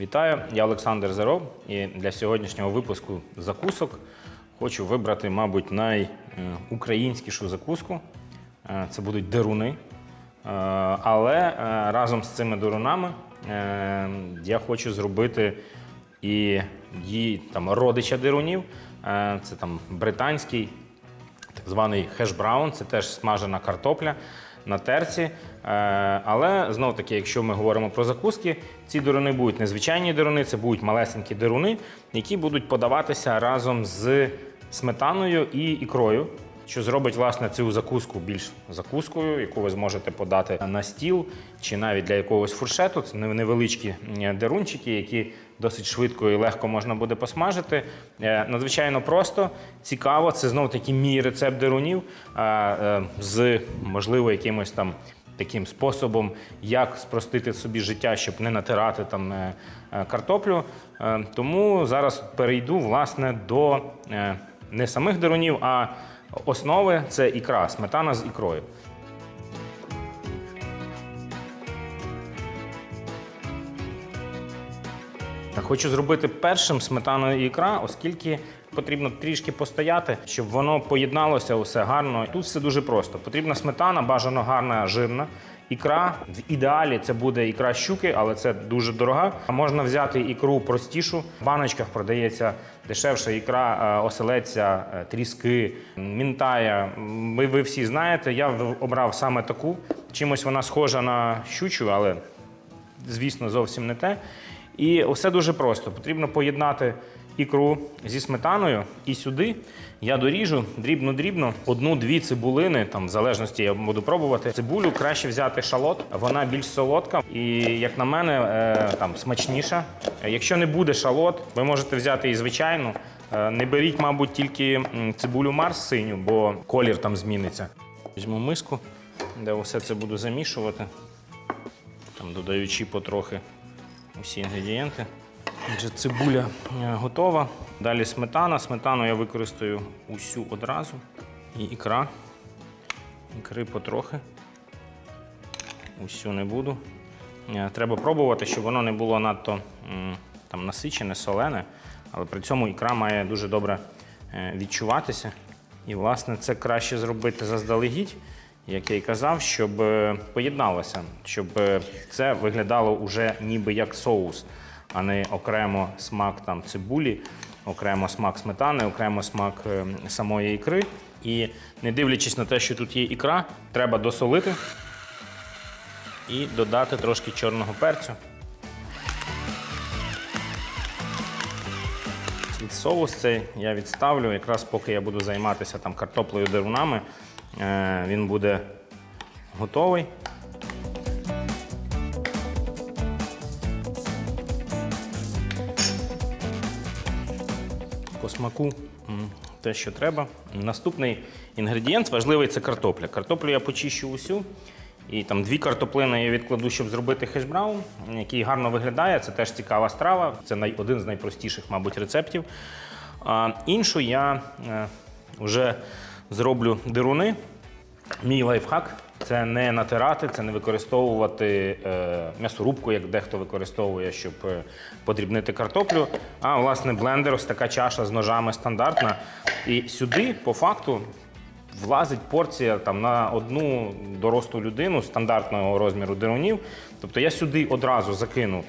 Вітаю, я Олександр Заров, і для сьогоднішнього випуску закусок хочу вибрати, мабуть, найукраїнськішу закуску. Е, Це будуть деруни. Е, Але е, разом з цими дерунами я хочу зробити і її там родича дерунів. Це там британський так званий хеш-браун, це теж смажена картопля на терці. Е, Але знов таки, якщо ми говоримо про закуски, ці деруни будуть незвичайні деруни, це будуть малесенькі деруни, які будуть подаватися разом з сметаною і ікрою. Що зробить власне цю закуску більш закускою, яку ви зможете подати на стіл чи навіть для якогось фуршету. Це невеличкі дерунчики, які досить швидко і легко можна буде посмажити. Е, Надзвичайно просто, цікаво. Це знов таки мій рецепт дерунів е, е, з можливо якимось там. Таким способом, як спростити собі життя, щоб не натирати там е, е, картоплю. Е, Тому зараз перейду власне до не самих дерунів, а основи це ікра, сметана з ікрою. Хочу зробити першим сметану і ікра, оскільки потрібно трішки постояти, щоб воно поєдналося усе гарно. Тут все дуже просто. Потрібна сметана, бажано гарна, жирна. Ікра в ідеалі це буде ікра щуки, але це дуже дорога. А Можна взяти ікру простішу. В баночках продається дешевша ікра, е, оселедця, е, тріски, мінтая. Ви, ви всі знаєте. Я обрав саме таку. Чимось вона схожа на щучу, але звісно, зовсім не те. І все дуже просто. Потрібно поєднати ікру зі сметаною і сюди я доріжу дрібно-дрібно одну-дві цибулини, там, в залежності я буду пробувати. Цибулю краще взяти шалот, вона більш солодка і, як на мене, е, там смачніша. Якщо не буде шалот, ви можете взяти і звичайну. Е, Не беріть, мабуть, тільки цибулю Марс синю, бо колір там зміниться. Візьму миску, де все це буду замішувати там додаючи потрохи усі інгредієнти. Отже, цибуля е, готова. Далі сметана. Сметану я використаю усю одразу. І ікра. Ікри потрохи. Усю не буду. Е, Треба пробувати, щоб воно не було надто там, насичене, солене, але при цьому ікра має дуже добре е, відчуватися. І, власне, це краще зробити заздалегідь, як я і казав, щоб е, поєдналося, щоб е, це виглядало уже ніби як соус, а не окремо смак там, цибулі, окремо смак сметани, окремо смак е, самої ікри. І не дивлячись на те, що тут є ікра, треба досолити і додати трошки чорного перцю. Соус цей я відставлю, якраз поки я буду займатися там картоплею дерунами, він буде готовий. По смаку те, що треба. Наступний інгредієнт важливий це картопля. Картоплю я почищу усю. І там дві картоплини я відкладу, щоб зробити хешбраун, який гарно виглядає. Це теж цікава страва. Це най, один з найпростіших, мабуть, рецептів. А іншу я е, вже зроблю дируни. Мій лайфхак це не натирати, це не використовувати е, м'ясорубку, як дехто використовує, щоб е, подрібнити картоплю. А власне блендер, ось така чаша з ножами стандартна. І сюди, по факту, влазить порція там, на одну дорослу людину стандартного розміру дерунів. Тобто я сюди одразу закину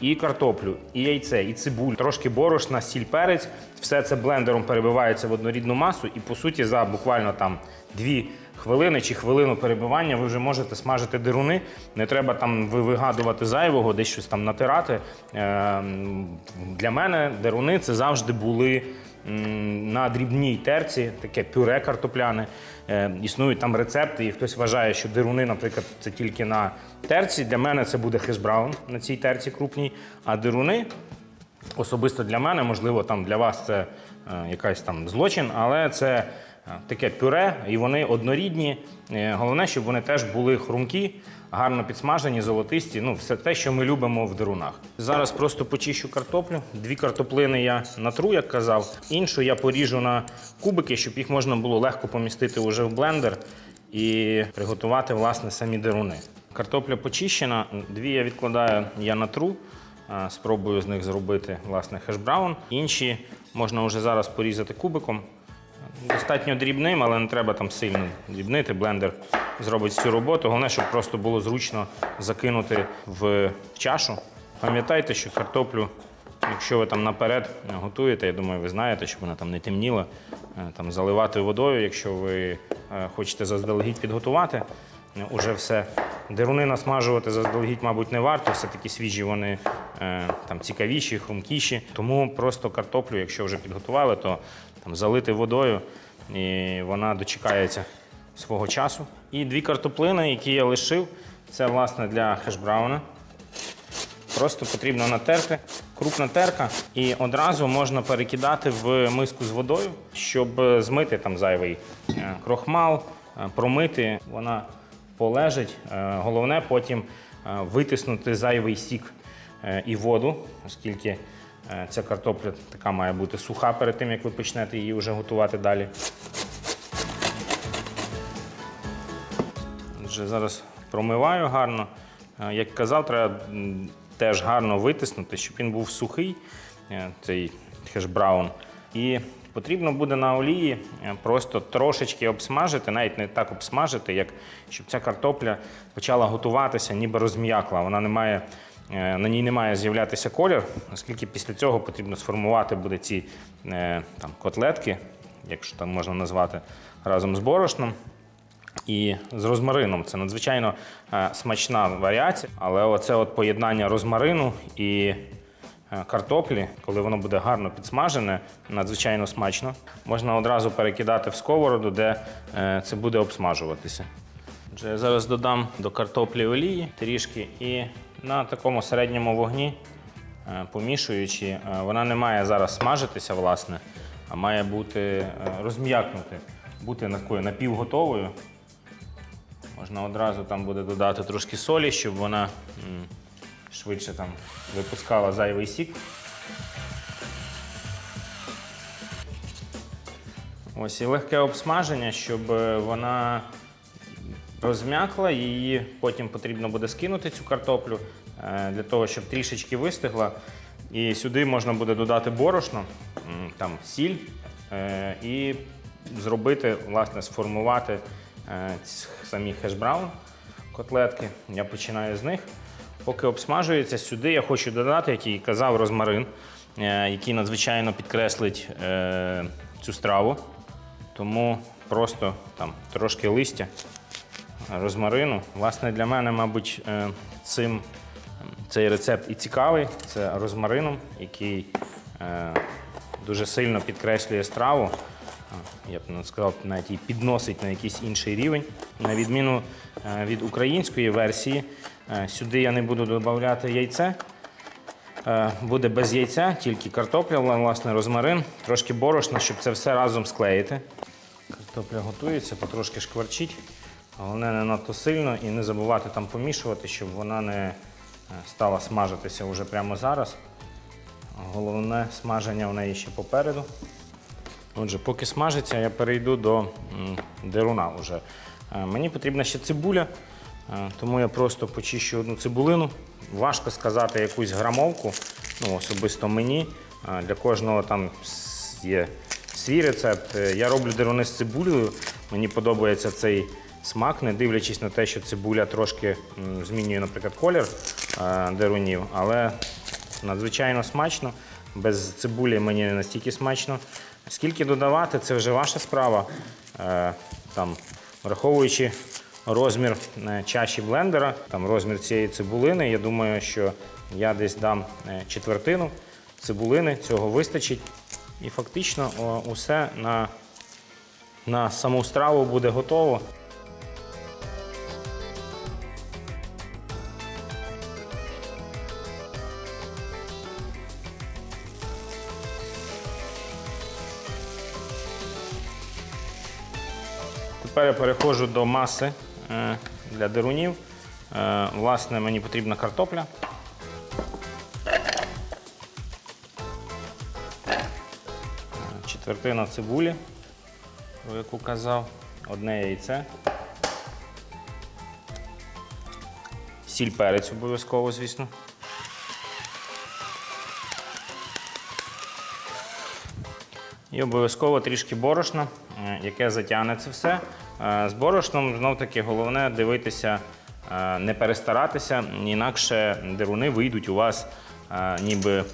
і картоплю, і яйце, і цибулю, трошки борошна, сіль, перець. Все це блендером перебивається в однорідну масу, і по суті за буквально там дві хвилини чи хвилину перебивання ви вже можете смажити дируни. Не треба там ви- вигадувати зайвого, десь щось там натирати. Е, Для мене дируни це завжди були на дрібній терці, таке пюре картопляне. Е, Існують там рецепти, і хтось вважає, що дируни, наприклад, це тільки на терці. Для мене це буде хешбраун на цій терці крупній. А дируни особисто для мене, можливо, там для вас це е, якась там злочин, але це е, таке пюре, і вони однорідні. Головне, щоб вони теж були хрумкі, гарно підсмажені, золотисті. Ну, все те, що ми любимо в дерунах. Зараз просто почищу картоплю. Дві картоплини я натру, як казав. Іншу я поріжу на кубики, щоб їх можна було легко помістити уже в блендер і приготувати власне самі деруни. Картопля почищена, дві я відкладаю, я натру. спробую з них зробити власне хешбраун. Інші можна вже зараз порізати кубиком. Достатньо дрібним, але не треба там сильно дрібнити. Блендер зробить всю роботу. Головне, щоб просто було зручно закинути в чашу. Пам'ятайте, що картоплю, якщо ви там наперед готуєте, я думаю, ви знаєте, щоб вона там не темніла, е, там заливати водою, якщо ви е, хочете заздалегідь підготувати. Уже все. Деруни насмажувати заздалегідь, мабуть, не варто. Все-таки свіжі вони е, там цікавіші, хрумкіші. Тому просто картоплю, якщо вже підготували, то там залити водою і вона дочекається свого часу. І дві картоплини, які я лишив, це власне для хешбрауна. Просто потрібно натерти, крупна терка, і одразу можна перекидати в миску з водою, щоб змити там зайвий е, крохмал, е, промити. Вона полежить. Е, Головне потім е, витиснути зайвий сік е, і воду, оскільки ця картопля така має бути суха перед тим, як ви почнете її вже готувати далі. Отже, зараз промиваю гарно. Як казав, треба теж гарно витиснути, щоб він був сухий, цей хешбраун. І потрібно буде на олії е, просто трошечки обсмажити, навіть не так обсмажити, як щоб ця картопля почала готуватися, ніби розм'якла. Вона не має, е, на ній не має з'являтися колір, оскільки після цього потрібно сформувати буде ці е, там, котлетки, якщо там можна назвати, разом з борошном і з розмарином. Це надзвичайно смачна варіація, але оце от поєднання розмарину і картоплі, коли воно буде гарно підсмажене, надзвичайно смачно. Можна одразу перекидати в сковороду, де е, це буде обсмажуватися. Отже, я зараз додам до картоплі олії трішки і на такому середньому вогні, е, помішуючи, е, вона не має зараз смажитися, власне, а має бути е, розм'якнути, бути такою напівготовою. Можна одразу там буде додати трошки солі, щоб вона швидше там випускала зайвий сік. Ось і легке обсмаження, щоб е, вона розм'якла, її потім потрібно буде скинути цю картоплю е, для того, щоб трішечки вистигла. І сюди можна буде додати борошно, там сіль е, і зробити, власне, сформувати самі хешбраун котлетки. Я починаю з них. Поки обсмажується, сюди я хочу додати, як і казав, розмарин, е, який надзвичайно підкреслить е, цю страву. Тому просто там трошки листя розмарину. Власне, для мене, мабуть, е, цим цей рецепт і цікавий. Це розмарином, який дуже сильно підкреслює страву. Я б не сказав, навіть її підносить на якийсь інший рівень. На відміну від української версії, сюди я не буду додавати яйце. Е, Буде без яйця, тільки картопля, власне, розмарин, трошки борошна, щоб це все разом склеїти. Картопля готується, потрошки шкварчить. Головне не надто сильно і не забувати там помішувати, щоб вона не е, стала смажитися вже прямо зараз. Головне смаження в неї ще попереду. Отже, поки смажиться, я перейду до деруна вже. Е, Мені потрібна ще цибуля, е, тому я просто почищу одну цибулину. Важко сказати якусь грамовку, ну, особисто мені. Е, Для кожного там є свій рецепт. Е, Я роблю деруни з цибулею. Мені подобається цей смак, не дивлячись на те, що цибуля трошки змінює, наприклад, колір е, дерунів, але надзвичайно смачно. Без цибулі мені не настільки смачно. Скільки додавати, це вже ваша справа. Е, Там, враховуючи розмір е, чаші блендера, там розмір цієї цибулини, я думаю, що я десь дам е, четвертину цибулини, цього вистачить. І фактично усе на, на саму страву буде готово. Тепер я переходжу до маси Е, для дерунів. Е, власне, мені потрібна картопля. Четвертина цибулі, про яку казав, одне яйце. Сіль перець обов'язково, звісно. І обов'язково трішки борошна, е, яке затягне це все. Е, З борошном знов-таки головне дивитися, е, не перестаратися, інакше деруни вийдуть у вас е, ніби,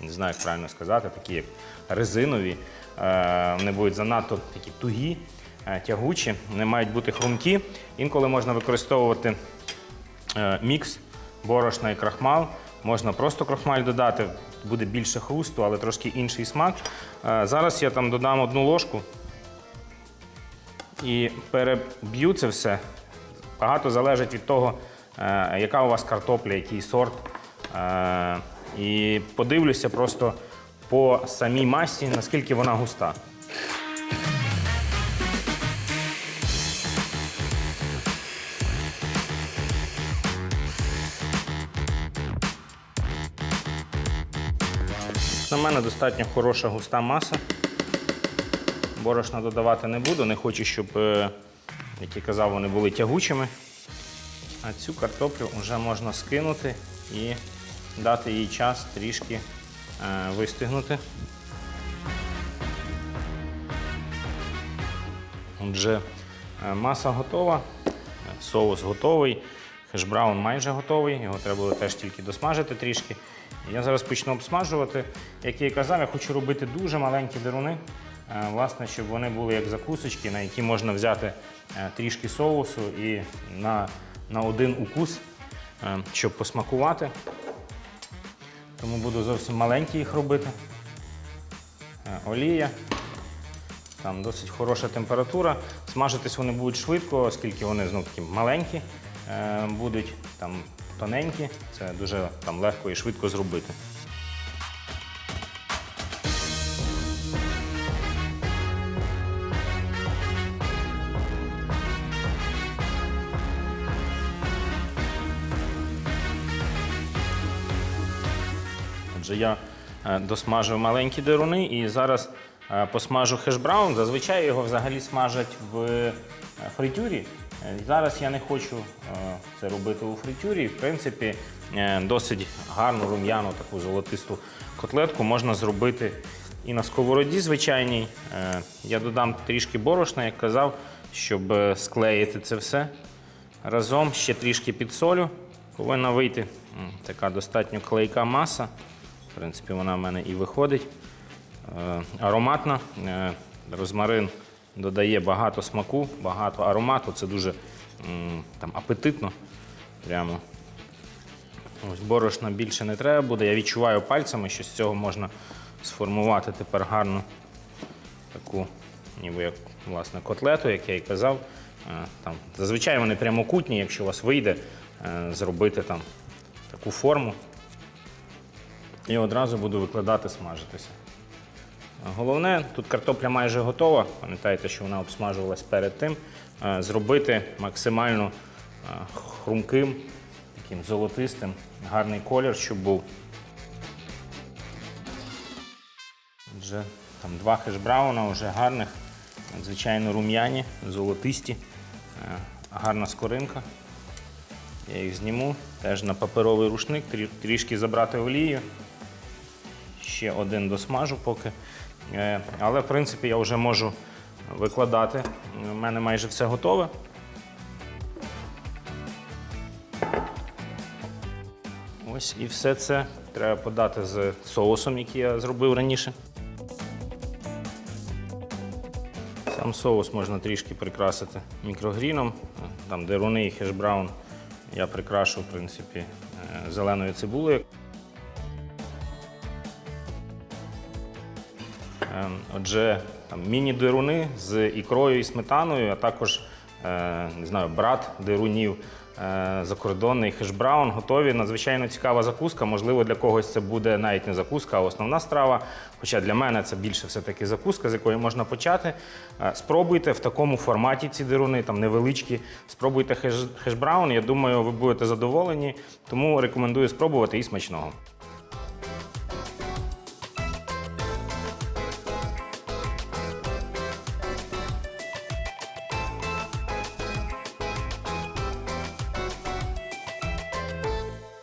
не знаю, як правильно сказати, такі резинові. Вони будуть занадто такі тугі, тягучі, не мають бути хрумкі. Інколи можна використовувати мікс борошна і крахмал. Можна просто крахмаль додати, буде більше хрусту, але трошки інший смак. Зараз я там додам одну ложку і переб'ю це все. Багато залежить від того, е, яка у вас картопля, який сорт. Е, І подивлюся просто по самій масі, наскільки вона густа. На мене достатньо хороша густа маса. Борошна додавати не буду, не хочу, щоб, е, як я казав, вони були тягучими. А цю картоплю вже можна скинути і дати їй час трішки е, вистигнути. Отже, е, маса готова, соус готовий, хешбраун майже готовий, його треба буде теж тільки досмажити трішки. Я зараз почну обсмажувати. Як я і казав, я хочу робити дуже маленькі деруни, власне, щоб вони були як закусочки, на які можна взяти е, трішки соусу і на, на один укус, е, щоб посмакувати. Тому буду зовсім маленькі їх робити. Е, Олія. Там досить хороша температура. Смажитись вони будуть швидко, оскільки вони знов таки маленькі е, будуть там тоненькі. Це дуже там легко і швидко зробити. Отже, я е, досмажив маленькі деруни і зараз е, посмажу хешбраун. Зазвичай його взагалі смажать в е, фритюрі. Зараз я не хочу це робити у фритюрі. В принципі, досить гарну рум'яну таку золотисту котлетку можна зробити і на сковороді звичайній. Я додам трішки борошна, як казав, щоб склеїти це все. Разом ще трішки підсолю. Повинна вийти така достатньо клейка маса. В принципі, вона в мене і виходить. Е, Ароматна. Е, Розмарин додає багато смаку, багато аромату. Це дуже там, апетитно. Прямо. Ось борошна більше не треба буде. Я відчуваю пальцями, що з цього можна сформувати тепер гарну таку, ніби як власне, котлету, як я і казав. Е, Там, зазвичай вони прямокутні, якщо у вас вийде зробити там таку форму. І одразу буду викладати смажитися. Головне, тут картопля майже готова. Пам'ятаєте, що вона обсмажувалась перед тим. Е, Зробити максимально е, хрумким, таким золотистим, гарний колір, щоб був. Отже, там два хешбрауна вже гарних, надзвичайно рум'яні, золотисті, Е, гарна скоринка. Я їх зніму теж на паперовий рушник, трішки забрати олію. Ще один досмажу поки. Е, Але, в принципі, я вже можу викладати. У мене майже все готове. Ось і все це треба подати з соусом, який я зробив раніше. Сам соус можна трішки прикрасити мікрогріном. Там деруни і хешбраун я прикрашу, в принципі, е, зеленою цибулею. Отже, там міні-дируни з ікрою і сметаною, а також е, не знаю, брат дирунів е, закордонний хешбраун готові. Надзвичайно цікава закуска. Можливо, для когось це буде навіть не закуска, а основна страва. Хоча для мене це більше все-таки закуска, з якої можна почати. Е, Спробуйте в такому форматі ці дируни, там невеличкі. Спробуйте хешбраун. Я думаю, ви будете задоволені. Тому рекомендую спробувати і смачного.